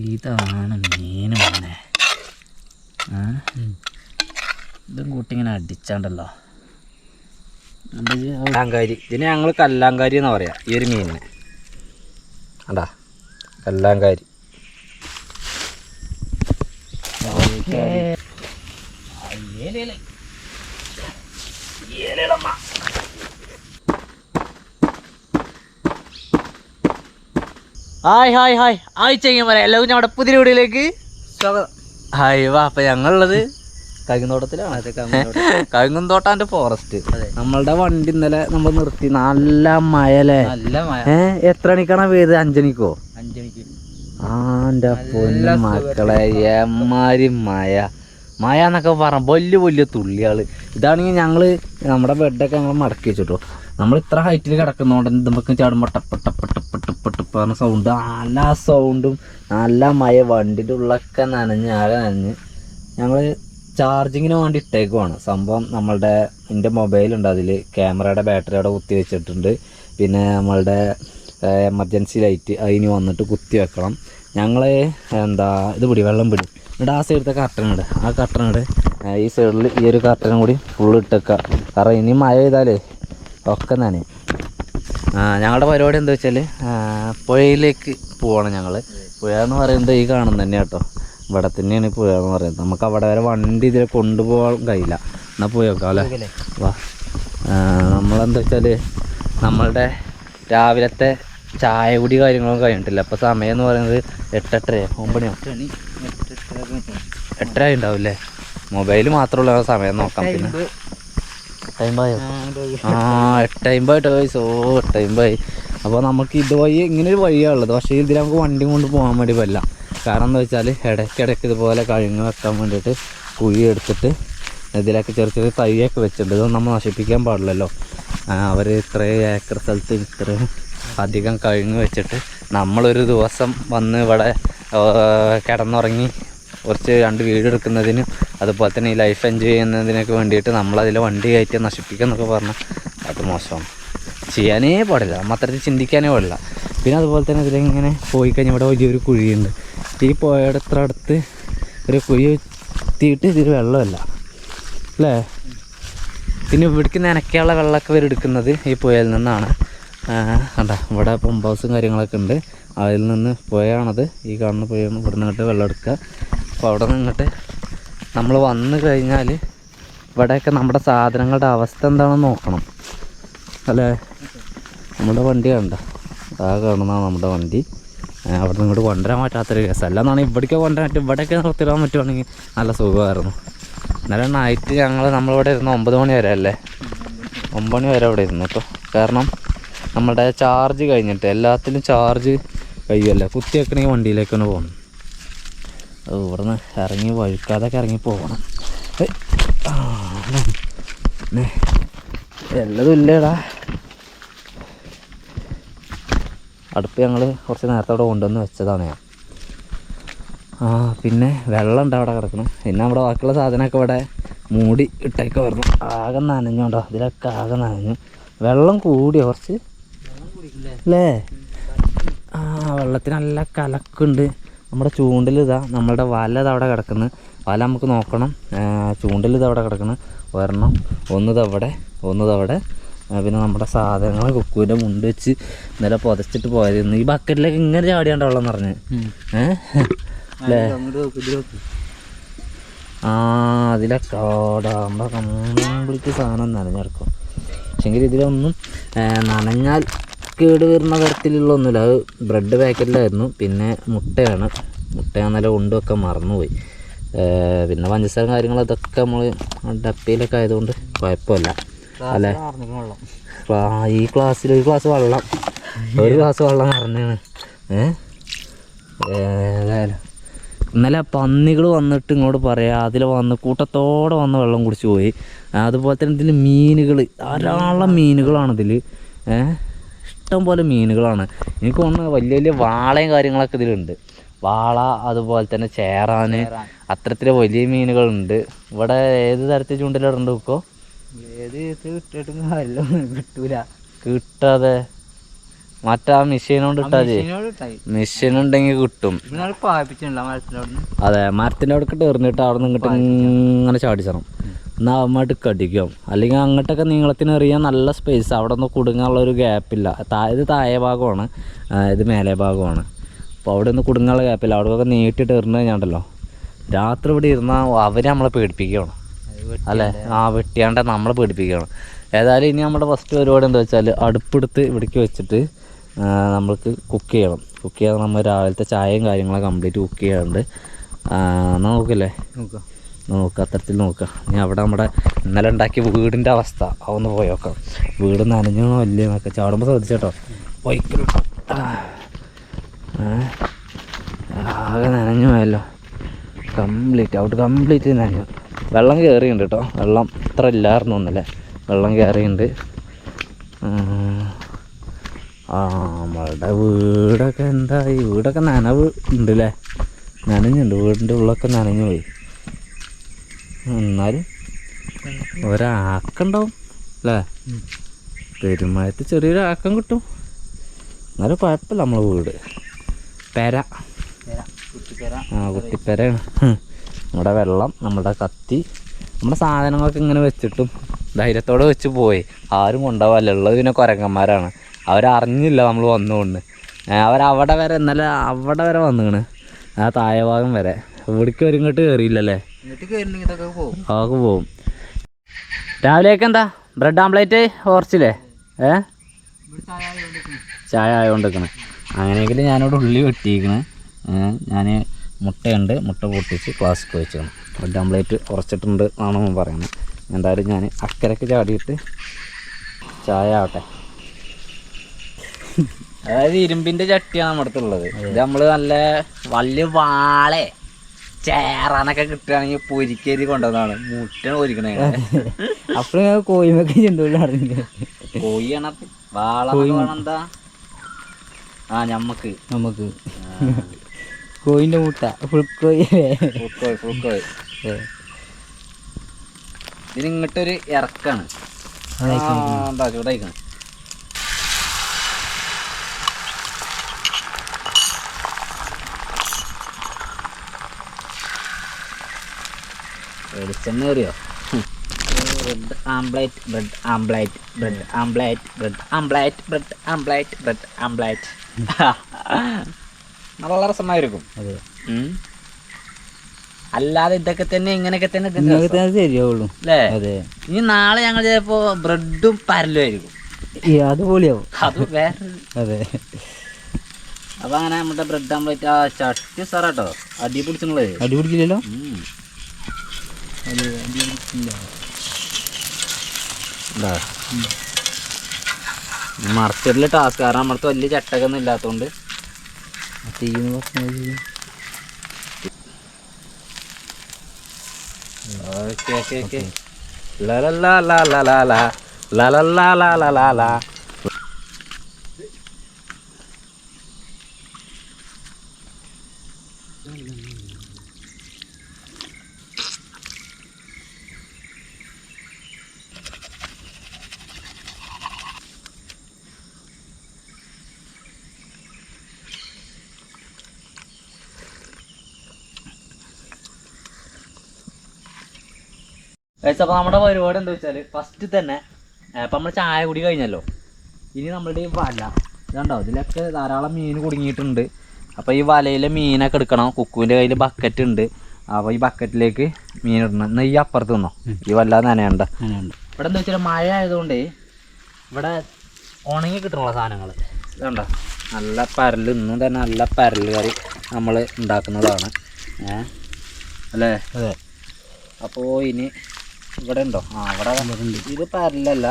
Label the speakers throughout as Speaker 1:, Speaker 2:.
Speaker 1: ഇതാണ് മീൻ വന്നേ. ആ? ഇതും കൂട്ടി ഇങ്ങനെ അടിച്ചാണ്ടല്ലോ?
Speaker 2: കല്ലാങ്കാരി. ഇതിന് ഞങ്ങൾ കല്ലാങ്കാരി എന്ന് പറയാ. ഈ ഒരു മീനിനെ. അണ്ടാ കല്ലാങ്കാരി.
Speaker 1: Hi hi hi. ഹായ് പറയാം എല്ലാവരും നമ്മുടെ പുതിയ വീടിലേക്ക്
Speaker 2: സ്വാഗതം.
Speaker 1: ഹായ് വാ. അപ്പം ഞങ്ങളുള്ളത്
Speaker 2: കൈകുന്നോട്ടത്തിലാണ്
Speaker 1: കഴുകുന്തോട്ടാന്റെ ഫോറസ്റ്റ്. നമ്മളുടെ വണ്ടി ഇന്നലെ നമ്മൾ നിർത്തി. നല്ല മഴല്ലേ
Speaker 2: നല്ല മഴ.
Speaker 1: എത്ര മണിക്കാണ് പെയ്ത്? അഞ്ചണിക്കോ?
Speaker 2: അഞ്ചണിക്ക്.
Speaker 1: ആ എന്റെ പൊന്നു മക്കളെ എമ്മാരി മഴ. മഴ എന്നൊക്കെ പറഞ്ഞ വലിയ വലിയ തുള്ളിയാൾ ഇതാണെങ്കിൽ ഞങ്ങൾ നമ്മുടെ ബെഡൊക്കെ ഞങ്ങൾ മടക്കി വെച്ചിട്ടോ. നമ്മൾ ഇത്ര ഹൈറ്റിൽ കിടക്കുന്നതുകൊണ്ട് നമുക്ക് ചാടുമ്പോൾ ടപ്പട്ടപ്പട്ടപ്പട്ടപ്പട്ട് പറഞ്ഞ സൗണ്ട് നല്ല സൗണ്ടും നല്ല മയ വണ്ടിന്റെ ഉള്ളൊക്കെ നനഞ്ഞ് ആകെ നനഞ്ഞ് ഞങ്ങൾ ചാർജിങ്ങിന് വേണ്ടി ഇട്ടേക്കുവാണ്. സംഭവം നമ്മളുടെ എന്റെ മൊബൈലുണ്ട് അതിൽ ക്യാമറയുടെ ബാറ്ററി അവിടെ കുത്തി വെച്ചിട്ടുണ്ട്. പിന്നെ നമ്മളുടെ എമർജൻസി ലൈറ്റ് അതിന് വന്നിട്ട് കുത്തി വെക്കണം. ഞങ്ങൾ എന്താ ഇത് പിടി വെള്ളം പിടി. എന്നിട്ട് ആ സൈഡത്തെ കർട്ടനുണ്ട് ആ കർട്ടനുണ്ട് ഈ സൈഡിൽ ഈ ഒരു കർട്ടനും കൂടി ഫുള്ള് ഇട്ടേക്കുക കാരണം ഇനി മഴ പെയ്താലേ ഒക്കെ നനയും ഞങ്ങളുടെ പരിപാടി എന്താ വെച്ചാൽ പുഴയിലേക്ക് പോവാണ് ഞങ്ങൾ പുഴ എന്ന് പറയുന്നത് ഈ കാണുന്ന തന്നെ കേട്ടോ ഇവിടെ തന്നെയാണ് പുഴ എന്ന് പറയുന്നത്. നമുക്ക് അവിടെ വരെ വണ്ടി ഇതിൽ കൊണ്ടുപോകാൻ കഴിയില്ല. എന്നാൽ പോയി നോക്കാം അല്ലേ വാ. നമ്മളെന്താ വെച്ചാൽ നമ്മളുടെ രാവിലത്തെ ചായ കുടി കാര്യങ്ങളൊന്നും കഴിഞ്ഞിട്ടില്ല. അപ്പോൾ സമയം എന്ന് പറയുന്നത് എട്ടെട്ടരയോ ഒമ്പണിയോ എട്ടര ഉണ്ടാവില്ലേ മൊബൈൽ മാത്രമുള്ള സമയം നോക്കാം പിന്നെ. ആ എട്ടൈമ്പായിട്ടോ ഓ എട്ടൈമ്പായി അപ്പോൾ നമുക്ക് ഇതുവഴി ഇങ്ങനെ ഒരു വഴിയാണുള്ളത് പക്ഷേ ഇതിൽ നമുക്ക് വണ്ടി കൊണ്ട് പോകാൻ വേണ്ടി പറ്റില്ല. കാരണം എന്താ വെച്ചാൽ ഇടയ്ക്കിടയ്ക്ക് ഇതുപോലെ കഴുങ്ങ് വെക്കാൻ വേണ്ടിയിട്ട് കുഴി എടുത്തിട്ട് ഇതിലൊക്കെ ചെറിയ ചെറിയ തൈയൊക്കെ വെച്ചിട്ടുണ്ട്. ഇതൊന്നും നമ്മൾ നശിപ്പിക്കാൻ പാടില്ലല്ലോ. അവർ ഇത്രയും ഏക്കർ സ്ഥലത്ത് ഇത്രയും അധികം കഴുങ്ങ് വെച്ചിട്ട് നമ്മളൊരു ദിവസം വന്ന് ഇവിടെ കിടന്നുറങ്ങി കുറച്ച് രണ്ട് വീട് എടുക്കുന്നതിനും അതുപോലെ തന്നെ ഈ ലൈഫ് എൻജോയ് ചെയ്യുന്നതിനൊക്കെ വേണ്ടിയിട്ട് നമ്മളതിൽ വണ്ടി കയറ്റി നശിപ്പിക്കുക എന്നൊക്കെ പറഞ്ഞാൽ അത് മോശമാണ്. ചെയ്യാനേ പാടില്ല. നമ്മൾ ചിന്തിക്കാനേ പാടില്ല. പിന്നെ അതുപോലെ തന്നെ ഇതിലിങ്ങനെ പോയി കഴിഞ്ഞാൽ ഇവിടെ വലിയൊരു കുഴിയുണ്ട്. ഈ പോയടത്തടുത്ത് അടുത്ത് ഒരു കുഴി എത്തിയിട്ട് ഇതിൽ വെള്ളമല്ല. അല്ലേ? പിന്നെ ഇവിടേക്ക് നനയ്ക്കാനുള്ള വെള്ളമൊക്കെ ഇവർ എടുക്കുന്നത് ഈ പുഴയിൽ നിന്നാണ്. കണ്ട ഇവിടെ പമ്പ് ഹൗസും കാര്യങ്ങളൊക്കെ ഉണ്ട്. അതിൽ നിന്ന് പുഴയാണത്. ഈ കാണുന്ന പുഴയാണ് ഇവിടെ വെള്ളം എടുക്കുക. അപ്പോൾ അവിടെ നിന്നിട്ട് നമ്മൾ വന്നു കഴിഞ്ഞാൽ ഇവിടെയൊക്കെ നമ്മുടെ സാധനങ്ങളുടെ അവസ്ഥ എന്താണെന്ന് നോക്കണം. അല്ലേ? നമ്മുടെ വണ്ടി കണ്ട. ആ കാണുന്നതാണ് നമ്മുടെ വണ്ടി. അവിടെ നിന്ന് ഇങ്ങോട്ട് കൊണ്ടുവരാൻ പറ്റാത്തൊരു കേസ്. അല്ലാന്നാണ് ഇവിടേക്ക് കൊണ്ടുവരാൻ പറ്റും. ഇവിടെയൊക്കെ നിർത്തിടാൻ പറ്റുവാണെങ്കിൽ നല്ല സുഖമായിരുന്നു. ഇന്നലെ നൈറ്റ് ഞങ്ങൾ നമ്മളിവിടെ ഇരുന്ന് ഒമ്പത് മണി വരെ അല്ലേ? ഒമ്പത് മണി വരെ അവിടെ ഇരുന്നു കേട്ടോ കാരണം നമ്മുടെ ചാർജ് കഴിഞ്ഞിട്ട് എല്ലാത്തിലും ചാർജ് കഴിയുമല്ലേ കുത്തി വെക്കണമെങ്കിൽ വണ്ടിയിലേക്ക് തന്നെ അത് ഇറങ്ങി വഴുക്കാതൊക്കെ ഇറങ്ങി പോകണം. എല്ലതും ഇല്ലേടാ. അടുപ്പ് ഞങ്ങൾ കുറച്ച് നേരത്തെ അവിടെ കൊണ്ടുവന്ന് വെച്ചതാണ് ഞാൻ. ആ പിന്നെ വെള്ളം ഉണ്ട് അവിടെ കിടക്കണം പിന്നെ അവിടെ ബാക്കിയുള്ള സാധനമൊക്കെ ഇവിടെ മൂടി ഇട്ടൊക്കെ വരുന്നു. ആകെ നനഞ്ഞോണ്ടോ ഇതിലൊക്കെ ആകെ നനഞ്ഞു. വെള്ളം കൂടിയോ കുറച്ച്? അല്ലേ ആ വെള്ളത്തിന് നല്ല കലക്കുണ്ട്. നമ്മുടെ ചൂണ്ടിൽ ഇതാ നമ്മളുടെ വല ഇതവിടെ അവിടെ കിടക്കുന്നു. വല നമുക്ക് നോക്കണം. ചൂണ്ടിൽ ഇത് അവിടെ കിടക്കുന്നു. ഒരെണ്ണം ഒന്നതവിടെ ഒന്നതവിടെ പിന്നെ നമ്മുടെ സാധനങ്ങൾ കുക്കുവിന്റെ മുണ്ട് വെച്ച് ഇന്നലെ പുതച്ചിട്ട് പോയിരുന്നു ഈ ബക്കറ്റിലേക്ക് ഇങ്ങനെ ചാടിയാണ്ട് വെള്ളം നിറഞ്ഞ് ഏഹ് ആ അതിലൊക്കെ നമ്മുടെ കംപ്ലീറ്റ് സാധനം നനഞ്ഞെടുക്കും പക്ഷെങ്കിൽ ഇതിലൊന്നും നനഞ്ഞാൽ കേട് വരുന്ന തരത്തിലുള്ള ഒന്നുമില്ല. അത് ബ്രെഡ് പാക്കറ്റിലായിരുന്നു പിന്നെ മുട്ടയാണ്. മുട്ട ഞാൻ നല്ല മറന്നുപോയി. പിന്നെ പഞ്ചസാരം കാര്യങ്ങൾ അതൊക്കെ നമ്മൾ ഡപ്പയിലൊക്കെ ആയതുകൊണ്ട് കുഴപ്പമില്ല. അല്ലേ? ഈ ക്ലാസ്സിൽ ഒരു ഗ്ലാസ് വെള്ളം. ഒരു ഗ്ലാസ് വെള്ളം നിറഞ്ഞാണ് ഏഹ് ഏതായാലും. ഇന്നലെ പന്നികൾ വന്നിട്ട് ഇങ്ങോട്ട് പറയാം അതിൽ വന്ന് കൂട്ടത്തോടെ വന്ന് വെള്ളം കുടിച്ച് പോയി അതുപോലെ തന്നെ ഇതിൽ മീനുകൾ ധാരാളം മീനുകളാണ് ഇതിൽ ഏഹ് ഇഷ്ടം പോലെ മീനുകളാണ്. എനിക്ക് തോന്നുന്നു വലിയ വലിയ വാളയും കാര്യങ്ങളൊക്കെ ഇതിലുണ്ട്. വാള അതുപോലെ തന്നെ ചേറാന് അത്തരത്തിൽ വലിയ മീനുകളുണ്ട്. ഇവിടെ ഏത് തരത്തിൽ ചൂണ്ടലിടുന്നുണ്ട് ഇപ്പോൾ
Speaker 2: ഏത് ഇട്ടിട്ടും കാര്യമില്ല. കിട്ടൂല.
Speaker 1: കിട്ടാതെ. മറ്റേ ആ മെഷീൻ കൊണ്ട് ഇട്ടാ മെഷീൻ ഉണ്ടെങ്കിൽ കിട്ടും. അതെ മരത്തിന്റെ അവിടെ എറിഞ്ഞിട്ട് അവിടെ നിന്ന് ഇങ്ങോട്ട് ഇങ്ങനെ ചാടിച്ചണം. എന്നാൽ അവന്മാട്ട് കടിക്കും അല്ലെങ്കിൽ അങ്ങോട്ടൊക്കെ നീളത്തിന് എറിയാൻ നല്ല സ്പേസ് അവിടെ കുടുങ്ങാനുള്ള ഒരു ഗ്യാപ്പില്ല ഇത് താഴെ ഭാഗമാണ്. ഇത് മേലെ ഭാഗമാണ്. അപ്പോൾ അവിടെ ഒന്ന് കുടുങ്ങാനുള്ള ഗ്യാപ്പില്ല അവിടെയൊക്കെ നീട്ടിട്ട് എറിഞ്ഞു കഴിഞ്ഞാണ്ടല്ലോ. രാത്രി ഇവിടെ ഇരുന്നാൽ അവർ നമ്മളെ പേടിപ്പിക്കുകയാണ്. അല്ലേ? ആ വെട്ടിയാണ്ട് നമ്മളെ പേടിപ്പിക്കുകയാണ്. ഏതായാലും ഇനി നമ്മുടെ ഫസ്റ്റ് പരിപാടി എന്താ വെച്ചാൽ അടുപ്പെടുത്ത് ഇവിടേക്ക് വെച്ചിട്ട് നമ്മൾക്ക് കുക്ക് ചെയ്യണം. കുക്ക് ചെയ്യാൻ നമ്മൾ രാവിലത്തെ ചായയും കാര്യങ്ങളൊക്കെ കംപ്ലീറ്റ് കുക്ക് ചെയ്യാറുണ്ട്. നോക്കില്ലേ
Speaker 2: നോക്കാം.
Speaker 1: നോക്കാം അത്തരത്തിൽ നോക്കുക ഇനി അവിടെ നമ്മുടെ ഇന്നലെ ഉണ്ടാക്കിയ വീടിന്റെ അവസ്ഥ. അതൊന്ന് പോയി നോക്കാം. വീട് നനഞ്ഞോ വലിയ നോക്കാം. ചാടുമ്പോൾ ശ്രദ്ധിച്ചേട്ടോ പോയിക്കോ ആകെ നനഞ്ഞു പോയല്ലോ. കംപ്ലീറ്റ് ഔട്ട് കംപ്ലീറ്റ് നനഞ്ഞു. വെള്ളം കയറിയുണ്ട് കേട്ടോ. വെള്ളം ഇത്ര ഇല്ലായിരുന്നു ഒന്നല്ലേ വെള്ളം കയറിയുണ്ട് ആ. നമ്മളുടെ വീടൊക്കെ എന്തായി? വീടൊക്കെ നനവ് ഉണ്ട് അല്ലേ നനഞ്ഞുണ്ട്. വീടിന്റെ ഉള്ളൊക്കെ നനഞ്ഞു പോയി. എന്നാലും ഒരാക്കുണ്ടാവും അല്ലേ? പെരുമാറ്റ ചെറിയൊരു ആക്കം കിട്ടും. എന്നാലും കുഴപ്പമില്ല നമ്മളെ വീട്. പെര. ആ കുട്ടിപ്പെരയാണ്. നമ്മുടെ വെള്ളം നമ്മുടെ കത്തി നമ്മുടെ സാധനങ്ങളൊക്കെ ഇങ്ങനെ വെച്ചിട്ടും ധൈര്യത്തോടെ വെച്ച് പോയി. ആരും കൊണ്ടുപോകല്ല ഉള്ളത് പിന്നെ കുരങ്ങന്മാരാണ്. അവരറിഞ്ഞില്ല നമ്മൾ വന്നുകൊണ്ട്. അവരവിടെ വരെ ഇന്നലെ അവിടെ വരെ വന്നിക്കണ് ആ താഴെ ഭാഗം വരെ. ഇവിടേക്ക് ഒരു ഇങ്ങോട്ട് കയറിയില്ലല്ലേ അതൊക്കെ പോവും രാവിലേക്ക് എന്താ? ബ്രെഡ് ആംപ്ലേറ്റ് ഓർച്ചില്ലേ ഏ? ചായ ആയതുകൊണ്ടിരിക്കണേ അങ്ങനെയെങ്കിൽ ഞാനിവിടെ ഉള്ളി വെട്ടിയിരിക്കണേ. ഞാൻ മുട്ടയുണ്ട്. മുട്ട പൊട്ടിച്ച് ക്ലാസ്സിക്ക് വെച്ചിരുന്നു ബ്രെഡ് ആംപ്ലേറ്റ് ഉറച്ചിട്ടുണ്ട് എന്നാണ് പറയുന്നത്. എന്തായാലും ഞാൻ അക്കരക്ക് ചാടിയിട്ട് ചായ ആവട്ടെ. അതായത് ഇരുമ്പിന്റെ ചട്ടിയാണ് നമ്മുടെ അടുത്തുള്ളത്. ഇത് നമ്മൾ നല്ല വലിയ വാളെ ചേറാനൊക്കെ കിട്ടുകയാണെങ്കിൽ പൊരിക്കരി കൊണ്ടുവന്നാണ്. മുട്ട പൊരിക്കണേ.
Speaker 2: അപ്പോഴും കോയിമൊക്കെ ചെണ്ടുള്ള അറിഞ്ഞില്ല?
Speaker 1: കോഴിയാണ് വാള എന്താ? ആ ഞമ്മക്ക്.
Speaker 2: നമുക്ക്. കോയിന്റെ മുട്ട. ഫുൾ കോയി
Speaker 1: ഫുൾക്കോയി ഫുക്കോയ് ഇതിന് ഇങ്ങോട്ടൊരു ഇറക്കാണ്. എന്താ ചൂടായിക്കണം. വെളിച്ചെണ്ണ കയറിയോ? Bread omelette bread omelette bread omelette bread omelette bread omelette bread omelette നല്ല രസമായിരിക്കും.
Speaker 2: അതെ.
Speaker 1: അല്ലാതെ ഇതൊക്കെ തന്നെ ഇങ്ങനെയൊക്കെ തന്നെ
Speaker 2: ശരിയാവുള്ളൂ.
Speaker 1: അല്ലേ?
Speaker 2: അതെ.
Speaker 1: ഇനി നാളെ ഞങ്ങൾ ചിലപ്പോ ബ്രെഡും പരലും ആയിരിക്കും.
Speaker 2: ഈ അത്
Speaker 1: വേറെ.
Speaker 2: അതെ.
Speaker 1: അപ്പൊ അങ്ങനെ നമ്മുടെ ബ്രെഡ് ആംപ്ലേറ്റ് ആ ചട്ടി സാറാട്ടോ. അടി
Speaker 2: പിടിക്കില്ലല്ലോ
Speaker 1: മറച്ചിടൽ ടാസ്ക് കാരണം നമ്മൾക്ക് വലിയ ചട്ടകൊന്നും ഇല്ലാത്തതുകൊണ്ട്
Speaker 2: തീന്ന്
Speaker 1: ഓക്കെ ഓക്കെ ലലലാ ലാ ലാ ലാ ലാ ലലലാ ലാ ലാ ലാ ലാ അപ്പോൾ നമ്മുടെ പരിപാടി എന്താ വെച്ചാൽ ഫസ്റ്റ് തന്നെ അപ്പോൾ നമ്മൾ ചായ കുടി കഴിഞ്ഞല്ലോ. ഇനി നമ്മളുടെ ഈ വല ഇതുണ്ടോ ഇതിലൊക്കെ ധാരാളം മീൻ കുടുങ്ങിയിട്ടുണ്ട്. അപ്പോൾ ഈ വലയിലെ മീനൊക്കെ എടുക്കണം. കുക്കുവിന്റെ കയ്യിൽ ബക്കറ്റ് ഉണ്ട്. അപ്പോൾ ഈ ബക്കറ്റിലേക്ക് മീൻ ഇടണം. എന്നാൽ ഈ അപ്പുറത്ത് നിന്നോ? ഈ വല്ലാതെ നനയണ്ട. ഇവിടെ എന്താ വെച്ചാൽ മഴ ആയതുകൊണ്ട് ഇവിടെ ഉണങ്ങി കിട്ടണുള്ള സാധനങ്ങൾ ഇതുണ്ടോ നല്ല പരൽ ഇന്നും തന്നെ നല്ല പരൽ കറി നമ്മൾ ഉണ്ടാക്കുന്നതാണ്. ഏ അല്ലേ?
Speaker 2: അതെ.
Speaker 1: അപ്പോൾ ഇനി ഇവിടെ ഉണ്ടോ ആ ഇവിടെ ഇത് പരലല്ല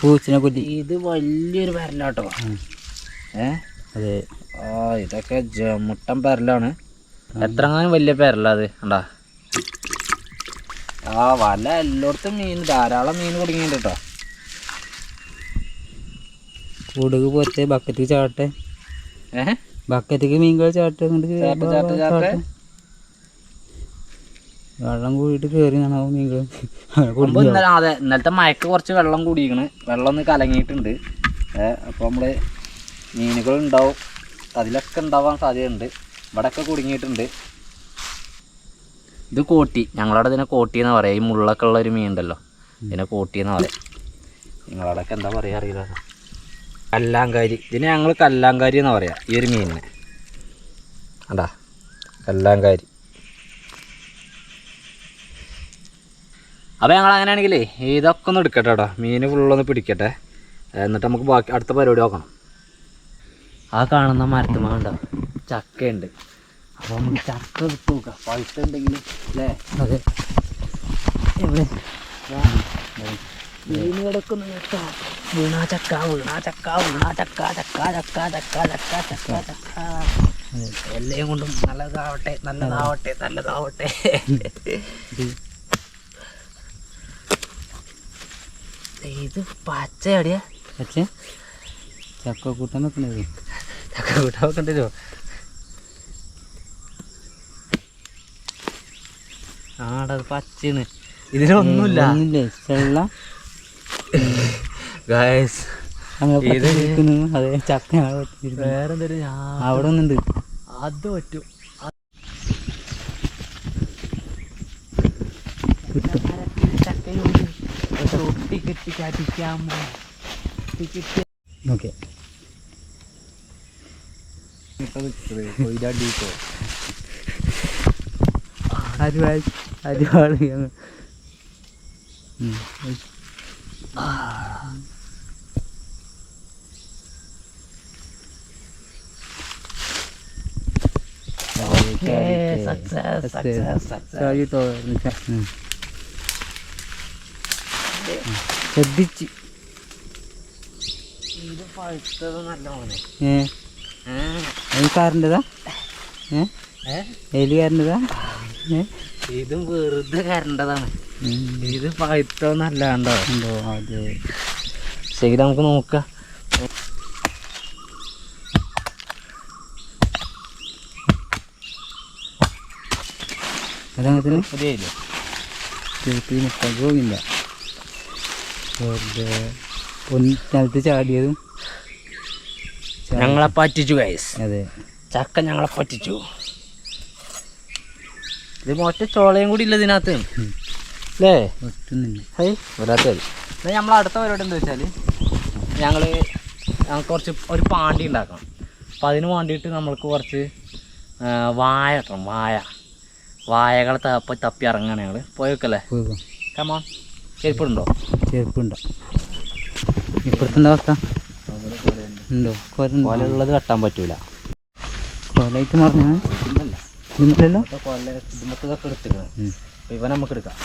Speaker 2: പൂച്ചിനെ കൊല്ലി
Speaker 1: ഇത് വലിയൊരു പരലാട്ടോ. ഏ?
Speaker 2: അതെ.
Speaker 1: ആ ഇതൊക്കെ ജമുട്ടൻ പരലാണ്. എത്രങ്ങാനും വലിയ പരല അത് ഉണ്ടാ ആ വല എല്ലായിടത്തും മീൻ ധാരാളം മീൻ കുടുങ്ങിയിട്ടുണ്ട് കേട്ടോ
Speaker 2: പോറ്റേ പോരത്തെ ബക്കറ്റ് ചാട്ടെ.
Speaker 1: ഏ
Speaker 2: ബക്കറ്റിക്ക് അങ്ങോട്ട്
Speaker 1: ചാട്ടെ, ചാട്ടെ, ചാട്ടെ.
Speaker 2: വെള്ളം കൂടിയിട്ട് കയറി കാണാവോ
Speaker 1: നിങ്ങൾ അതെ ഇന്നലത്തെ മയക്ക് കുറച്ച് വെള്ളം കൂടിയിരിക്കണ് വെള്ളം ഒന്ന് കലങ്ങിയിട്ടുണ്ട്. അപ്പൊ അപ്പോൾ നമ്മൾ മീനുകൾ ഉണ്ടാവും. അതിലൊക്കെ ഉണ്ടാവാൻ സാധ്യതയുണ്ട്. ഇവിടെയൊക്കെ കുടുങ്ങിയിട്ടുണ്ട്. ഇത് കോട്ടി. ഞങ്ങളവിടെ ഇതിനെ കോട്ടി എന്ന് പറയാം. ഈ മുള്ളൊക്കെ ഉള്ള ഒരു മീൻ ഉണ്ടല്ലോ ഇതിനെ കോട്ടി എന്ന് പറയാം. നിങ്ങളവിടെയൊക്കെ എന്താ പറയുക അറിയില്ല. കല്ലാങ്കാരി. ഇതിനെ ഞങ്ങൾ കല്ലാങ്കാരി എന്ന് പറയാം. ഈ ഒരു മീനിനെ. അതാ കല്ലാങ്കാരി. അപ്പോൾ ഞങ്ങൾ അങ്ങനെയാണെങ്കിലേ ഇതൊക്കെ ഒന്ന് എടുക്കട്ടെ കേട്ടോ മീൻ ഫുള്ളൊന്ന് പിടിക്കട്ടെ. എന്നിട്ട് നമുക്ക് ബാക്കി അടുത്ത പരിപാടി നോക്കണം. ആ കാണുന്ന മരത്തുമാണ്ടോ ഉണ്ടോ? ചക്കയുണ്ട്. അപ്പോൾ നമുക്ക് ചക്ക എടുത്ത് നോക്കാം. ഉണ്ടെങ്കിൽ അല്ലേ?
Speaker 2: അതെ.
Speaker 1: മീൻ കിടക്കുന്നു കേട്ടോ വീണാ ചക്ക വീണാ ചക്ക വീണാ ചക്ക ചക്ക ചക്ക ചക്ക ചക്ക ചക്ക ചക്ക എല്ലാം കൊണ്ടും നല്ലതാവട്ടെ നല്ലതാവട്ടെ നല്ലതാവട്ടെ. ഇത് പച്ചയടിയാ
Speaker 2: പച്ച? ചക്ക കൂട്ടാൻ വെക്കണത്
Speaker 1: ചക്ക കൂട്ടാൻ വെക്കണ്ടല്ലോ ആടത് പച്ചന്ന് ഇതിലൊന്നുമില്ല.
Speaker 2: ഒന്നുമില്ലേ ചെള്ള
Speaker 1: ഗായസ്
Speaker 2: അതെ ചക്ക ഞങ്ങൾ പറ്റിയിരിക്കുന്നു അവിടെ ഒന്നുണ്ട്.
Speaker 1: അത് പറ്റും.
Speaker 2: ഓക്കെ അരിവാൾ അരിവാൾ ശ്രദ്ധിച്ച്
Speaker 1: ഇത് പഴുത്തത് നല്ല മോനെ
Speaker 2: ഏ അത് കാരന്റെതാ ഏ?
Speaker 1: ഏ?
Speaker 2: എലി കാരന്റെതാ
Speaker 1: ഇതും വെറുതെ കരണ്ടതാണ്. ഇത് പഴുത്തന്നല്ല നല്ലാണ്ടോ?
Speaker 2: ഉണ്ടോ? അതെ.
Speaker 1: ശരി നമുക്ക് നോക്കാം.
Speaker 2: അതങ്ങനെ
Speaker 1: പുതിയ
Speaker 2: തീർത്തി മുക്കാൽ പോകില്ല വെറുതെ ചാടിയതും
Speaker 1: ഞങ്ങളെ പറ്റിച്ചു ഗൈസ്
Speaker 2: അതെ.
Speaker 1: ചക്ക ഞങ്ങളെ പറ്റിച്ചു. ഇത് മൊറ്റ ചോളയും കൂടി ഇല്ല ഇതിനകത്ത്. അല്ലേ ഹൈ വരാത്ത എന്നാൽ നമ്മൾ അടുത്ത പരിപാടി എന്താ വെച്ചാൽ ഞങ്ങൾ ഞങ്ങൾക്ക് കുറച്ച് ഒരു പാണ്ടി ഉണ്ടാക്കണം. അപ്പം അതിന് വേണ്ടിയിട്ട് നമ്മൾക്ക് കുറച്ച് വായ കിട്ടണം വായ. വായകളെ തപ്പി തപ്പി ഇറങ്ങാണ് ഞങ്ങൾ പോയേക്കല്ലേ
Speaker 2: വെക്കല്ലേ?
Speaker 1: കമോൺ ചെരുപ്പുണ്ടോ?
Speaker 2: ചെരുപ്പുണ്ടോ. ഇപ്പോഴത്തെ എന്താ അവസ്ഥ? ഉണ്ടോ? കൊല
Speaker 1: കൊലുള്ളത് കട്ടാൻ പറ്റൂല.
Speaker 2: കൊലയ്ക്ക് മറിഞ്ഞാ
Speaker 1: ഇല്ലല്ല. കൊല ഇതൊക്കെ എടുത്തിക്കണം. ഇവ നമുക്ക് എടുക്കാം.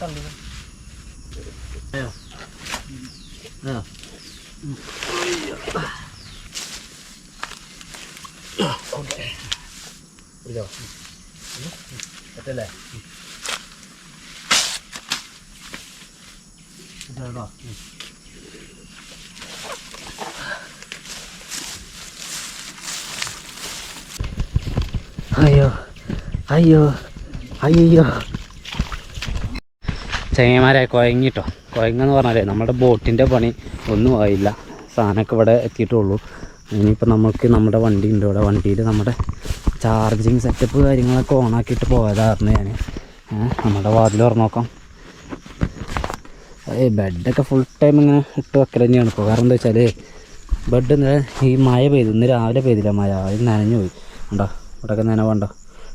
Speaker 2: toàn
Speaker 1: đi. Đây rồi đây rồi ok bây giờ. Đặt đây này. Giờ rồi. Ai ơi ai ơi ai ചെങ്ങന്മാരെ കുഴങ്ങിട്ടോ കുഴങ്ങെന്ന് പറഞ്ഞാലേ നമ്മുടെ ബോട്ടിന്റെ പണി ഒന്നും ആയില്ല. സാധനമൊക്കെ ഇവിടെ എത്തിയിട്ടുള്ളൂ. ഇനിയിപ്പോൾ നമുക്ക് നമ്മുടെ വണ്ടി ഉണ്ട് ഇവിടെ വണ്ടിയിൽ നമ്മുടെ ചാർജിങ് സെറ്റപ്പ് കാര്യങ്ങളൊക്കെ ഓണാക്കിയിട്ട് പോയതായിരുന്നു ഞാൻ നമ്മുടെ വാതിൽ തുറന്ന് നോക്കാം. ബെഡൊക്കെ ഫുൾ ടൈം ഇങ്ങനെ ഇട്ട് വെക്കൽ തന്നെയാണ്. ഇപ്പോൾ കാരണം എന്താ വെച്ചാൽ ബെഡ് ഈ മഴ പെയ്തു. ഇന്ന് രാവിലെ പെയ്തില്ല മഴ. അത് നനഞ്ഞു പോയി. ഉണ്ടോ ഇവിടെയൊക്കെ നനവുണ്ടോ?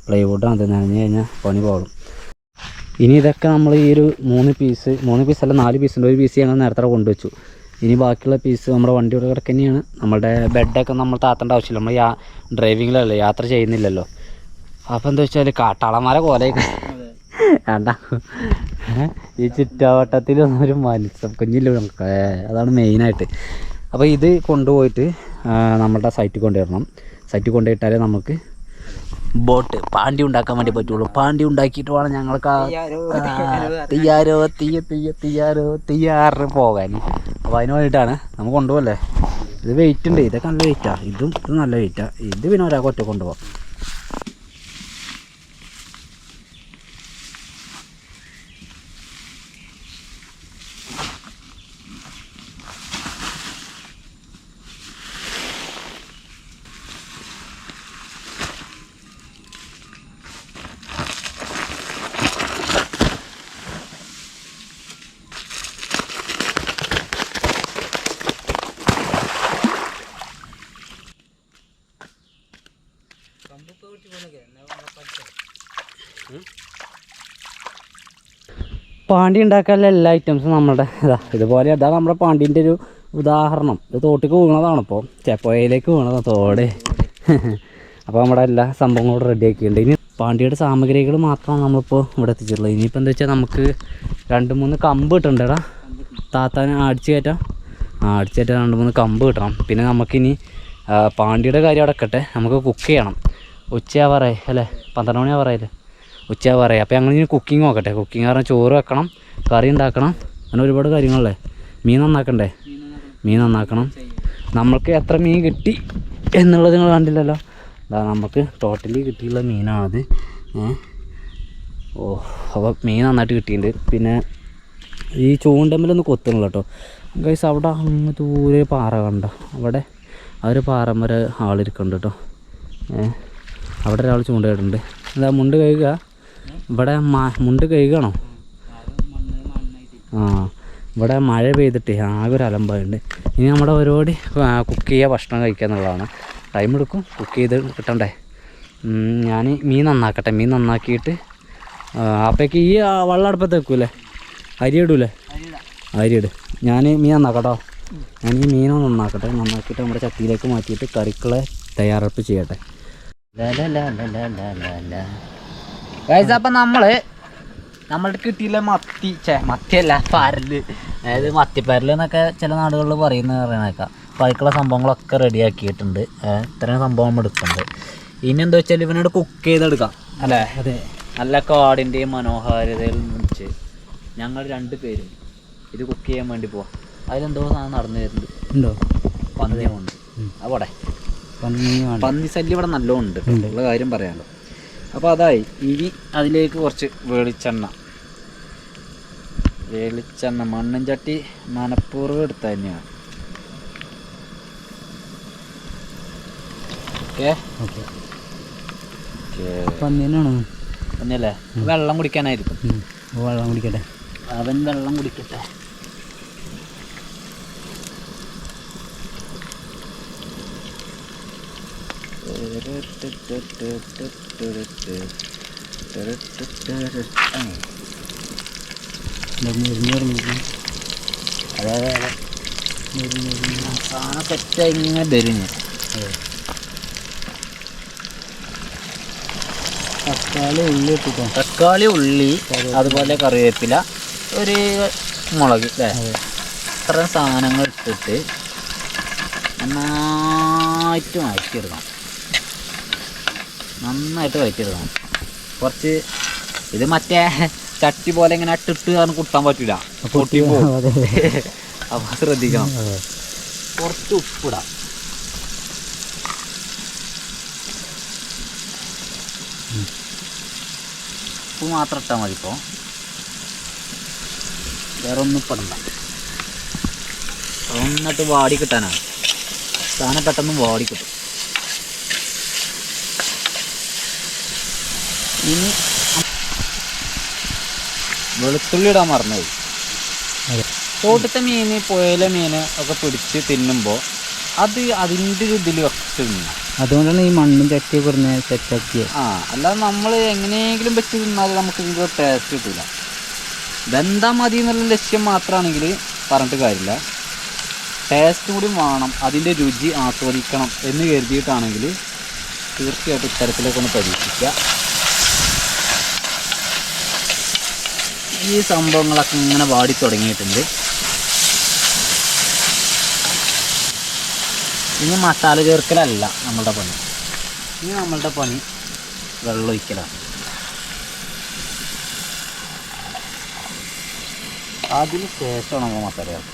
Speaker 1: പ്ലൈവുഡാണ് അത് നനഞ്ഞു കഴിഞ്ഞാൽ പണി പോകണം. ഇനി ഇതൊക്കെ നമ്മൾ ഈ ഒരു മൂന്ന് പീസ് മൂന്ന് പീസ് അല്ല നാല് പീസുണ്ട് ഒരു പീസ് ഞങ്ങൾ നേരത്തെ കൊണ്ടുവച്ചു. ഇനി ബാക്കിയുള്ള പീസ് നമ്മുടെ വണ്ടിയുടെ കിടക്ക് തന്നെയാണ് നമ്മുടെ ബെഡൊക്കെ നമ്മൾ താത്തേണ്ട ആവശ്യമില്ല. നമ്മൾ യാ ഡ്രൈവിങ്ങിലല്ലേ യാത്ര ചെയ്യുന്നില്ലല്ലോ. അപ്പോൾ എന്താ വെച്ചാൽ കാട്ടാളന്മാരെ പോലെ. വേണ്ട ഈ ചുറ്റുവട്ടത്തിൽ ഒരു മത്സ്യം കുഞ്ഞില്ല നമുക്ക്. അതാണ് മെയിനായിട്ട് അപ്പോൾ ഇത് കൊണ്ടുപോയിട്ട് നമ്മുടെ സൈറ്റിൽ കൊണ്ടുവരണം. സൈറ്റിൽ കൊണ്ടുപോയിട്ടാലേ നമുക്ക് ബോട്ട്. പാണ്ടി ഉണ്ടാക്കാൻ വേണ്ടി പറ്റുള്ളൂ. പാണ്ടി ഉണ്ടാക്കിയിട്ട് വേണം ഞങ്ങൾക്ക് തീയാരോ തീയ തീയ തീയാരോ തീയാറ് പോകാൻ. അപ്പോൾ അതിന് വേണ്ടിയിട്ടാണ് നമുക്ക് കൊണ്ടുപോകല്ലേ? ഇത് വെയിറ്റ് ഉണ്ട്. ഇതൊക്കെ നല്ല വെയിറ്റാണ് ഇതും ഇത് നല്ല വെയിറ്റാണ് ഇത് പിന്നെ ഒരാൾക്ക് ഒറ്റ കൊണ്ടുപോകാം. പാണ്ടി ഉണ്ടാക്കാനുള്ള എല്ലാ ഐറ്റംസും നമ്മുടെ ഇതാ ഇതുപോലെ ഇതാ നമ്മുടെ പാണ്ടീന്റെ ഒരു ഉദാഹരണം. ഇത് തോട്ടിക്ക് വീണതാണ് ഇപ്പോൾ ചെപ്പോയിലേക്ക് വീണതാണ് തോട്. അപ്പോൾ നമ്മുടെ എല്ലാ സംഭവങ്ങളും റെഡി ആക്കിയിട്ടുണ്ട്. ഇനി പാണ്ടിയുടെ സാമഗ്രികൾ മാത്രമാണ് നമ്മളിപ്പോൾ ഇവിടെ എത്തിച്ചിട്ടുള്ളത്. ഇനിയിപ്പോൾ എന്താ വെച്ചാൽ നമുക്ക് രണ്ട് മൂന്ന് കമ്പ് കിട്ടുന്നുണ്ടെടാ താത്താന് അടിച്ചു കയറ്റാം. ആ അടിച്ചു കയറ്റാൻ രണ്ട് മൂന്ന് കമ്പ് കിട്ടണം. പിന്നെ നമുക്കിനി പാണ്ടിയുടെ കാര്യം അടക്കട്ടെ. നമുക്ക് കുക്ക് ചെയ്യണം. ഉച്ചയാവാറായി അല്ലേ? പന്ത്രണ്ട് മണിയാവാറായില്ലേ? ഉച്ചയാവാറായി അപ്പോൾ ഞങ്ങൾ ഇനി കുക്കിംഗ് നോക്കട്ടെ. കുക്കിംഗ് പറഞ്ഞാൽ ചോറ് വെക്കണം കറി ഉണ്ടാക്കണം അങ്ങനെ ഒരുപാട് കാര്യങ്ങളല്ലേ? മീൻ നന്നാക്കണ്ടേ? മീൻ നന്നാക്കണം. നമ്മൾക്ക് എത്ര മീൻ കിട്ടി എന്നുള്ളത് നിങ്ങൾ കണ്ടില്ലല്ലോ. അതാ നമുക്ക് ടോട്ടലി കിട്ടിയുള്ള മീനാണത്. ഓ അപ്പോൾ മീൻ നന്നായിട്ട് കിട്ടിയിട്ടുണ്ട്. പിന്നെ ഈ ചൂണ്ടമ്മലൊന്ന് കൊത്തുന്നില്ല കേട്ടോ. ഗൈസ് അവിടെ അങ്ങ് ദൂരെ പാറ കണ്ടോ? അവിടെ ആ ഒരു പാറ വരെ ആളിരിക്കുന്നുണ്ട് കേട്ടോ. ഏ? അവിടെ ഒരാൾ ചൂണ്ടയിട്ടുണ്ട് എന്താ മുണ്ട് കഴുകുക ഇവിടെ മുണ്ട് കഴുകണോ? ആ ഇവിടെ മഴ പെയ്തിട്ട് ആകെ ഒരു അലമ്പായുണ്ട്. ഇനി നമ്മുടെ പരിപാടി കുക്ക് ചെയ്യുക ഭക്ഷണം കഴിക്കുക എന്നുള്ളതാണ്. ടൈം എടുക്കും കുക്ക് ചെയ്ത് കിട്ടണ്ടേ? ഞാൻ മീൻ നന്നാക്കട്ടെ. മീൻ നന്നാക്കിയിട്ട് അപ്പോഴേക്ക് ഈ വെള്ളമടുപ്പത്ത് വെക്കൂലേ അരി ഇടൂലേ? അരി ഇട്. ഞാൻ മീൻ നന്നാക്കട്ടോ. ഞാൻ ഈ മീനൊന്ന് നന്നാക്കട്ടെ. നന്നാക്കിയിട്ട് നമ്മുടെ ചട്ടിയിലേക്ക് മാറ്റിയിട്ട് കറിക്കുള്ള തയ്യാറെടുപ്പ് ചെയ്യട്ടെ.
Speaker 3: ഗൈസ് അപ്പം നമ്മൾ നമ്മൾക്ക് കിട്ടിയില്ല മത്തി. ചേ മത്തിയല്ല പരൽ.
Speaker 1: അതായത് മത്തിപ്പരൽ എന്നൊക്കെ ചില നാടുകളിൽ പറയുന്ന പറയണേക്കാം അപ്പോൾ അതിക്കുള്ള സംഭവങ്ങളൊക്കെ റെഡി ആക്കിയിട്ടുണ്ട്. ഇത്രയും സംഭവം നമ്മൾ എടുക്കുന്നുണ്ട്. ഇനി എന്താ വെച്ചാൽ ഇവനോട് കുക്ക് ചെയ്തെടുക്കാം. അല്ലേ?
Speaker 2: അതെ.
Speaker 1: നല്ല കാടിന്റെയും മനോഹാരിതയിൽ വെച്ച് ഞങ്ങൾ രണ്ട് പേരും ഇത് കുക്ക് ചെയ്യാൻ വേണ്ടി പോവാം. അതിലെന്തോ സാധനം നടന്നു വരുന്നുണ്ട്.
Speaker 2: ഉണ്ടോ?
Speaker 1: പന്നിയുണ്ട് അവിടെ.
Speaker 2: പന്നി
Speaker 1: പന്നി ശല്യം ഇവിടെ നല്ലോണം ഉണ്ട്. ഉള്ള കാര്യം പറയാമല്ലോ അപ്പോൾ അതായി. ഇനി അതിലേക്ക് കുറച്ച് വെളിച്ചെണ്ണ. വെളിച്ചെണ്ണ മണ്ണും ചട്ടി മനപ്പൂർവം എടുത്ത തന്നെയാണ് ഓക്കെ?
Speaker 2: പന്നീനാണോ
Speaker 1: തന്നെയല്ലേ വെള്ളം കുടിക്കാനായിരിക്കും.
Speaker 2: വെള്ളം കുടിക്കട്ടെ.
Speaker 1: അവൻ വെള്ളം കുടിക്കട്ടെ. അതെ അതെ അതെ സാധനം സെറ്റായി ഇങ്ങനെ വരും
Speaker 2: തക്കാളി ഉള്ളി ഇട്ടിട്ടോ
Speaker 1: തക്കാളി ഉള്ളി അതുപോലെ കറിവേപ്പില ഒരു മുളക് അല്ലേ? ഇത്രയും സാധനങ്ങൾ ഇട്ടിട്ട് നന്നായിട്ട് വഴറ്റിയെടുക്കണം നന്നായിട്ട് വഴറ്റിയെടുക്കണം കുറച്ച് ഇത് മറ്റേ ചട്ടി പോലെ ഇങ്ങനെ അട്ടിട്ട് കാരണം കുട്ടാൻ പറ്റില്ല പൊട്ടി അപ്പൊ ശ്രദ്ധിക്കണം. കുറച്ച് ഉപ്പിടാം. ഉപ്പ് മാത്രം ഇട്ടാൽ മതി ഇപ്പോൾ വേറെ ഒന്നും ഇപ്പടണ്ട വാടി കിട്ടാനാണ്. സാധനം പെട്ടെന്ന് വാടി കിട്ടും. ഇനി വെളുത്തുള്ളി ഇടാൻ മറന്നുപോയി
Speaker 2: അതെ.
Speaker 1: തോട്ടത്തെ മീൻ പുഴയിലെ മീൻ ഒക്കെ പിടിച്ച് തിന്നുമ്പോൾ അത് അതിന്റെ ഒരു ഇതിൽ വെച്ച് തിന്നാം.
Speaker 2: അതുകൊണ്ടാണ് ഈ മണ്ണും ചട്ടി പറഞ്ഞ സെറ്റാക്കിയത്
Speaker 1: ആ അല്ലാതെ നമ്മൾ എങ്ങനെയെങ്കിലും വെച്ച് തിന്നാൽ നമുക്ക് ഇതിന്റെ ടേസ്റ്റ് കിട്ടില്ല ബന്ധാ മതി എന്നുള്ള ലക്ഷ്യം മാത്രമാണെങ്കിൽ പറഞ്ഞിട്ട് കാര്യമില്ല. ടേസ്റ്റ് കൂടി വേണം അതിന്റെ രുചി ആസ്വദിക്കണം എന്ന് കരുതിയിട്ടാണെങ്കിൽ തീർച്ചയായിട്ടും ഇത്തരത്തിലൊക്കെ ഒന്ന് പരീക്ഷിക്കുക. ഈ സംഭവങ്ങളൊക്കെ ഇങ്ങനെ വാടി തുടങ്ങിയിട്ടുണ്ട്. ഇനി മസാല ചേർക്കലല്ല നമ്മളുടെ പണി. ഇനി നമ്മളുടെ പണി വെള്ളമൊഴിക്കലാണ് അതിന് ശേഷമാണ് നമ്മൾ മസാല ചേർക്കുക.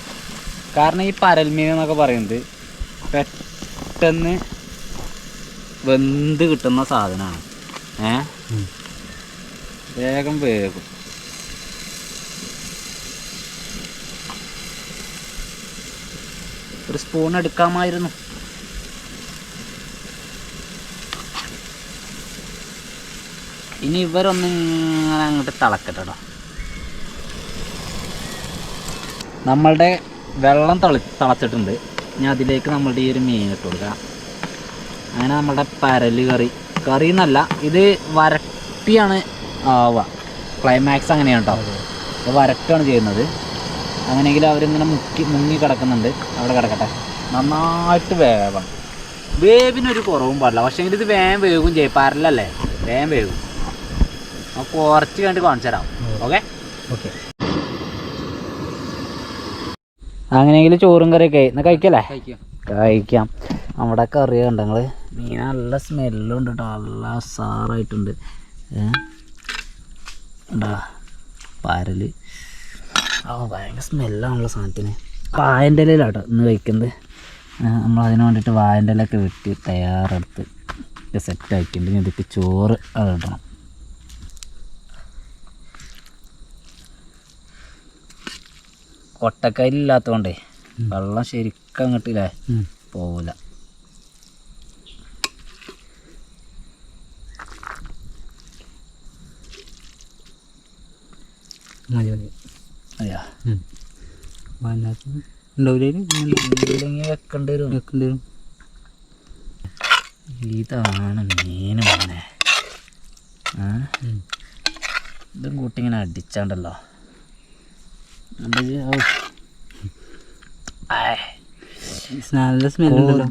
Speaker 1: കാരണം ഈ പരൽമീൻ എന്നൊക്കെ പറയുന്നത് പെട്ടെന്ന് വെന്ത് കിട്ടുന്ന സാധനമാണ്. ഏ? വേഗം വേഗം ഒരു സ്പൂൺ എടുക്കാമായിരുന്നു. ഇനി ഇവരൊന്ന് ഇങ്ങനെ അങ്ങോട്ട് തിളക്കട്ടോ നമ്മളുടെ വെള്ളം തളി തിളച്ചിട്ടുണ്ട്. ഇനി അതിലേക്ക് നമ്മളുടെ ഈ ഒരു മീൻ ഇട്ട് കൊടുക്കാം. അങ്ങനെ നമ്മുടെ പരൽ കറി. കറി എന്നല്ല ഇത് വരട്ടിയാണ് ആവുക. ക്ലൈമാക്സ് അങ്ങനെയാണ് കേട്ടോ വരട്ടാണ് ചെയ്യുന്നത്. അങ്ങനെയെങ്കിൽ അവരിങ്ങനെ മുക്കി മുങ്ങി കിടക്കുന്നുണ്ട്. അവിടെ കിടക്കട്ടെ. നന്നായിട്ട് വേവണം. വേവിനൊരു കുറവും പാടില്ല. പക്ഷേ ഇത് വേഗം വേവും ചെയ്യും. പരലല്ലേ? വേഗം നമുക്ക് കുറച്ച് കണ്ട് കാണിച്ചു തരാം. ഓക്കെ?
Speaker 2: ഓക്കെ.
Speaker 1: അങ്ങനെയെങ്കിൽ ചോറും കറിയൊക്കെ എന്നാൽ കഴിക്കല്ലേ?
Speaker 2: കഴിക്കാം.
Speaker 1: നമ്മുടെ കറി കണ്ട നിങ്ങൾ മീൻ നല്ല സ്മെല്ലും ഉണ്ട് കേട്ടോ. നല്ല സാറായിട്ടുണ്ട് ഉണ്ടാ പരൽ. ആ ഭയങ്കര സ്മെല്ലാണല്ലോ സാധനത്തിന്. വായന്റെ ഇലയിലാട്ടോ ഇന്ന് വയ്ക്കുന്നത് നമ്മൾ അതിന് വേണ്ടിയിട്ട് വായന്റെ ഇലയൊക്കെ വെട്ടി തയ്യാറെടുത്ത് സെറ്റ് ആക്കിയിട്ടുണ്ട് ഇതിക്ക് ചോറ് അത് ഇടണം. കൊട്ടക്കയിലില്ലാത്തതുകൊണ്ടേ വെള്ളം ശരിക്കും അങ്ങോട്ടില്ലേ? പോവില്ല
Speaker 2: മതി മതി.
Speaker 1: അതെയാ
Speaker 2: വയനാട്ടിൽ ഉണ്ടാവില്ലേ
Speaker 1: ഇല്ലെങ്കിൽ വെക്കേണ്ടി വരും.
Speaker 2: വെക്കേണ്ടി വരും.
Speaker 1: ഇതാണ് മീൻ മോനെ. ആ? ഇതും കൂട്ടി ഇങ്ങനെ അടിച്ചാണ്ടല്ലോ.
Speaker 2: നല്ല സ്മെല്ലുണ്ടല്ലോ.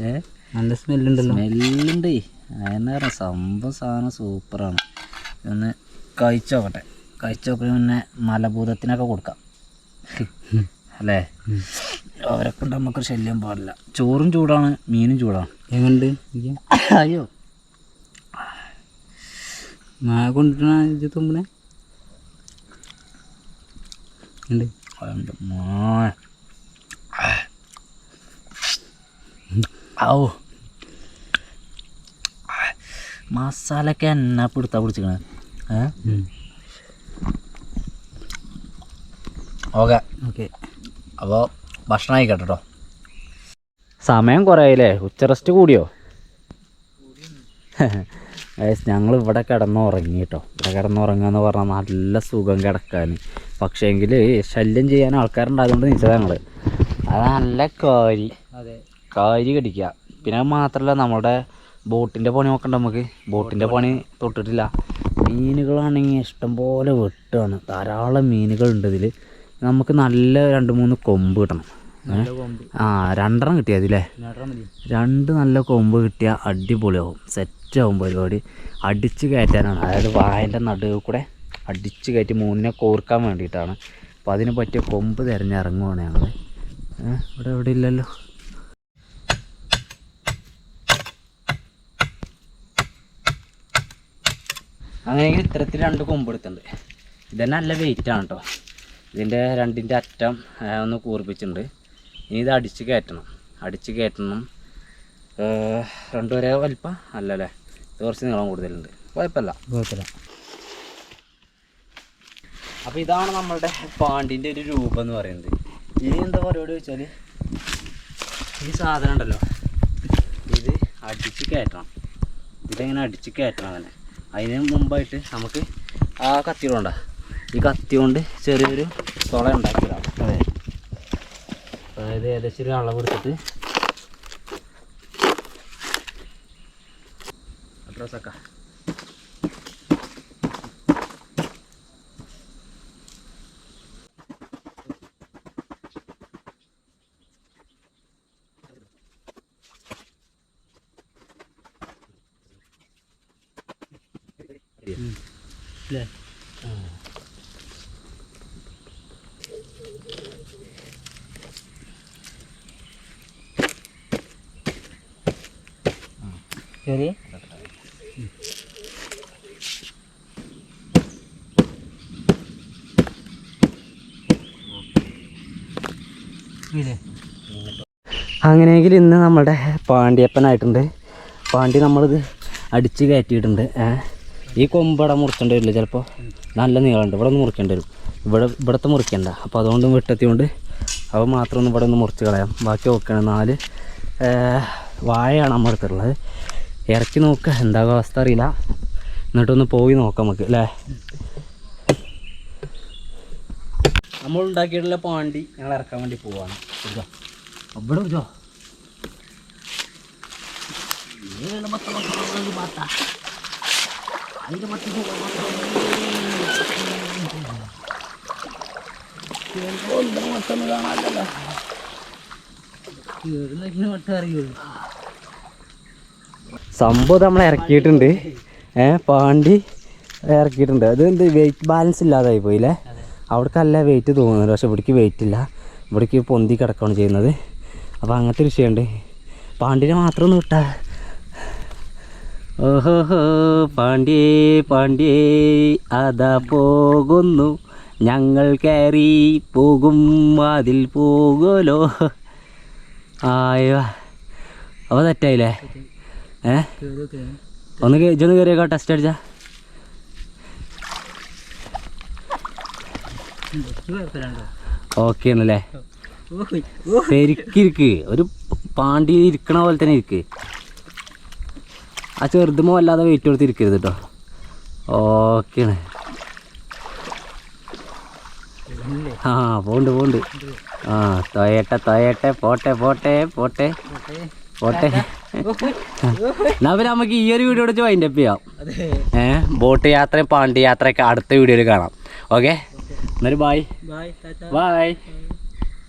Speaker 1: ഏ?
Speaker 2: നല്ല സ്മെല്ലുണ്ടല്ലോ
Speaker 1: സ്മെല്ലുണ്ട്. അതിനേറെ സംഭവം സാധനം സൂപ്പറാണ്. ഒന്ന് കഴിച്ചു നോക്കട്ടെ കഴിച്ചു നോക്കണ പിന്നെ മലഭൂതത്തിനൊക്കെ കൊടുക്കാം. അല്ലേ? അവരെ കൊണ്ട് നമുക്കൊരു ശല്യം പാടില്ല. ചോറും ചൂടാണ് മീനും ചൂടാണ്.
Speaker 2: എങ്ങണ്ട്
Speaker 1: അയ്യോ.
Speaker 2: മഴ കൊണ്ടിട്ടാ ഇത് തുമ്പനെ ഉണ്ട്
Speaker 1: ഉണ്ട് മോനെ. ഔ. മസാലയൊക്കെ എന്നാ പിടുത്താ പിടിച്ചിക്കണേ. ഏ? ഓക്കെ.
Speaker 2: ഓക്കെ.
Speaker 1: അപ്പോൾ ഭക്ഷണം ആയിക്കോട്ടെ കേട്ടോ. സമയം കുറേ ആയില്ലേ ഉച്ച റെസ്റ്റ് കൂടിയോ? ഞങ്ങൾ ഇവിടെ കിടന്നുറങ്ങി കേട്ടോ ഇവിടെ കിടന്നുറങ്ങുക എന്ന് പറഞ്ഞാൽ നല്ല സുഖം കിടക്കാൻ പക്ഷേ എങ്കിൽ ശല്യം ചെയ്യാൻ ആൾക്കാരുണ്ടായതുകൊണ്ട് നിൽച്ചത് ഞങ്ങൾ അത് നല്ല കാരി.
Speaker 2: അതെ.
Speaker 1: കാരി കടിക്കുക പിന്നെ മാത്രമല്ല നമ്മുടെ ബോട്ടിന്റെ പണി നോക്കണ്ട നമുക്ക്. ബോട്ടിന്റെ പണി തൊട്ടിട്ടില്ല. മീനുകളാണെങ്കിൽ ഇഷ്ടംപോലെ വെട്ടുകയാണ് ധാരാളം മീനുകളുണ്ട് ഇതിൽ നമുക്ക് നല്ല രണ്ട് മൂന്ന് കൊമ്പ് കിട്ടണം. ആ രണ്ടെണ്ണം കിട്ടിയാൽ
Speaker 2: നേടാൻ മതി.
Speaker 1: രണ്ട് നല്ല കൊമ്പ് കിട്ടിയാൽ അടിപൊളിയാവും. സെറ്റാവും പരിപാടി. അടിച്ച് കയറ്റാനാണ്. അതായത് വായന്റെ നടുവ് കൂടെ അടിച്ച് കയറ്റി മൂന്നിനെ കോർക്കാൻ വേണ്ടിയിട്ടാണ്. അപ്പോൾ അതിന് പറ്റിയ കൊമ്പ് തിരഞ്ഞിറങ്ങുവാണ് ഞങ്ങൾ ഇവിടെ എവിടെ ഇല്ലല്ലോ? അങ്ങനെയെങ്കിൽ ഇത്തരത്തിൽ രണ്ട് കൊമ്പ് എടുത്തിട്ടുണ്ട്. ഇതന്നെ നല്ല വെയിറ്റാണ് കേട്ടോ ഇതിന്റെ രണ്ടിന്റെ അറ്റം ഒന്ന് കൂർപ്പിച്ചിട്ടുണ്ട്. ഇനി ഇത് അടിച്ച് കയറ്റണം. അടിച്ച് കയറ്റണം. രണ്ടുപേരെ രണ്ടു വരെ വലിപ്പം? അല്ലല്ലേ? ഇത് കുറച്ച് നീളം കൂടുതലുണ്ട്. കുഴപ്പമില്ല.
Speaker 2: കുഴപ്പമില്ല.
Speaker 1: അപ്പോൾ ഇതാണ് നമ്മളുടെ പാണ്ടിന്റെ ഒരു രൂപം എന്ന് പറയുന്നത്. ഇനി എന്താ പരിപാടി വെച്ചാൽ ഈ സാധനം ഉണ്ടല്ലോ. ഇത് അടിച്ച് കയറ്റണം. ഇതിലെങ്ങനെ അടിച്ച് കയറ്റണം അങ്ങനെ? അതിന് മുമ്പായിട്ട് നമുക്ക് ആ കത്തി കൊണ്ട ഈ കത്തി കൊണ്ട് ചെറിയൊരു തുള ഉണ്ടാക്കിയതാണ്.
Speaker 2: അതെ.
Speaker 1: അതായത് ഏകദേശം ഒരു അളവെടുത്തിട്ട് എടുത്തിട്ട്.
Speaker 2: അല്ലേ ശരി
Speaker 1: അങ്ങനെയെങ്കിൽ ഇന്ന് നമ്മുടെ പാണ്ഡ്യപ്പനായിട്ടുണ്ട്. പാണ്ടി നമ്മളിത് അടിച്ച് കയറ്റിയിട്ടുണ്ട്. ഈ കൊമ്പട മുറിക്കേണ്ടി വരില്ല? ചിലപ്പോൾ നല്ല നീളമുണ്ട്. ഇവിടെ ഒന്ന് മുറിക്കേണ്ടി വരും. ഇവിടെ ഇവിടുത്തെ മുറിക്കണ്ട. അപ്പോൾ അതുകൊണ്ട് വെട്ടെത്തിയോണ്ട് അവ മാത്രം ഒന്ന് ഇവിടെ ഒന്ന് മുറിച്ച് കളയാം. ബാക്കി ഓക്കെയാണ് നാല് വാഴയാണ് നമ്മൾ എടുത്തിട്ടുള്ളത് ഇറക്കി നോക്കുക എന്താ അവസ്ഥ അറിയില്ല എന്നിട്ടൊന്ന് പോയി നോക്കാം നമുക്ക് അല്ലേ നമ്മൾ ഉണ്ടാക്കിയിട്ടുള്ള പാണ്ടി ഞങ്ങൾ ഇറക്കാൻ വേണ്ടി പോവാണ് അവിടെ
Speaker 2: കേറുന്ന മട്ടം അറിയുള്ളൂ
Speaker 1: സംഭവം നമ്മൾ ഇറക്കിയിട്ടുണ്ട്. ഏഹ് പാണ്ടി ഇറക്കിയിട്ടുണ്ട്. അത് എന്ത് വെയിറ്റ് ബാലൻസ് ഇല്ലാതായി പോയില്ലേ അവിടേക്ക് നല്ല വെയിറ്റ് തോന്നുന്നുണ്ട്. പക്ഷെ ഇവിടേക്ക് വെയിറ്റ് ഇല്ല. ഇവിടേക്ക് പൊന്തി കിടക്കുകയാണ് ചെയ്യുന്നത്. അപ്പോൾ അങ്ങനത്തെ ഒരു വിഷയമുണ്ട്. പാണ്ടിനെ മാത്രം ഒന്ന് വിട്ടാ. ഓഹോ പാണ്ഡ്യേ പാണ്ഡ്യേ അതാ പോകുന്നു. ഞങ്ങൾ കയറി പോകും അതിൽ പോകുമല്ലോ. ആയോ അപ്പോൾ തെറ്റായില്ലേ? ഒന്ന് ഇജൊന്ന് കയറിയേക്കോ ടെസ്റ്റ് അടിച്ചാ. ഓക്കെ ആണല്ലേ? ശരിക്കിരിക്ക്. ഒരു പാണ്ടി ഇരിക്കണ പോലെ തന്നെ ഇരിക്ക്. ആ ചെറുതുമോ അല്ലാതെ വെയിറ്റ് കൊടുത്ത് ഇരിക്കരുത് കേട്ടോ ഓക്കെയാണ് ആ പോണ്ട് പോണ്ട് ആ തൊയട്ടെ തൊയട്ടെ പോട്ടെ പോട്ടെ പോട്ടെ. പോട്ടെ. എന്നാ പിന്നെ നമുക്ക് ഈ ഒരു വീഡിയോ വെച്ച് വൈൻഡപ്പ് ചെയ്യാം. ഏഹ് ബോട്ട് യാത്രയും പാണ്ടി യാത്രയൊക്കെ അടുത്ത വീഡിയോയിൽ കാണാം. ഓക്കെ എന്നൊരു ബായ്
Speaker 2: ബൈ ടാറ്റ
Speaker 1: ബായ്